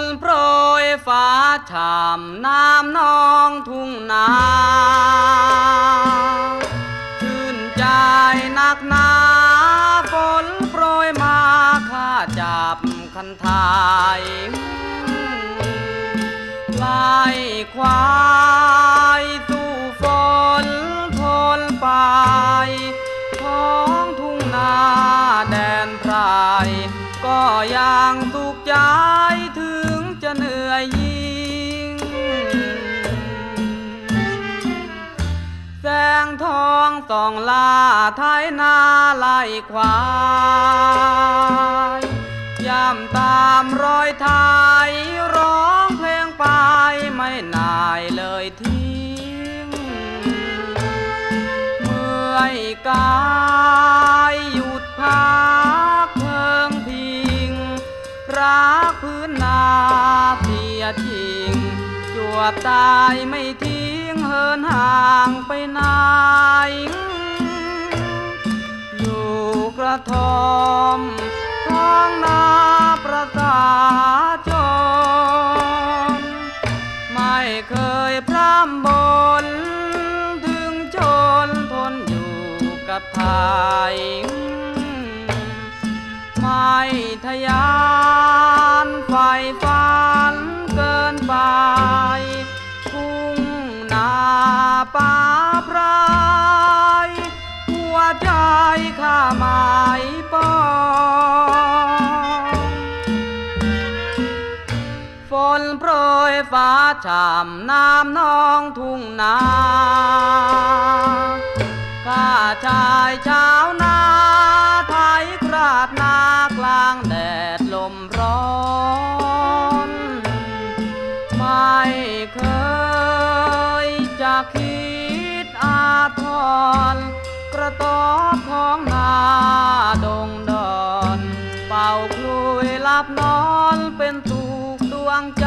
นโปรยฟ้าฉ่ำน้ำนองทุ่งนาชื่นใจนักหนาฝนโปรยมาข้าจับคันทายไล่ควายสู่ฝนทนไปท้องทุ่งนาแดนไพรก็ยังสุขใจถึง จะเหนื่อยยิ่ง แสงทองส่องลาไทยนาไล่ควายย่ำตามรอยไทยร้องเพลงไปไม่นายเลยทิ้ง เมื่อยกา รักพื้นนาเสียทิ้งจวบตายไม่ทิ้งเหินห่างไปไหนอยู่กระทอมท้องนาประสาจนไม่เคยพร่ำบน ถึงจนทนอยู่กับไทยไม่ทะยาน ฝันเกินไป ทุ่งนาป่าไพรหัวใจข้าหมายปองฝนโปรยฟ้าฉ่ำน้ำนองทุ่งนาข้าชายชาวนาไทยคราดนากลางแดดลมร ไม่เคยจะคิดอาทรกระต้อของนาดงดอน เป่าคลุยลับนอนเป็นตูกดวงใจ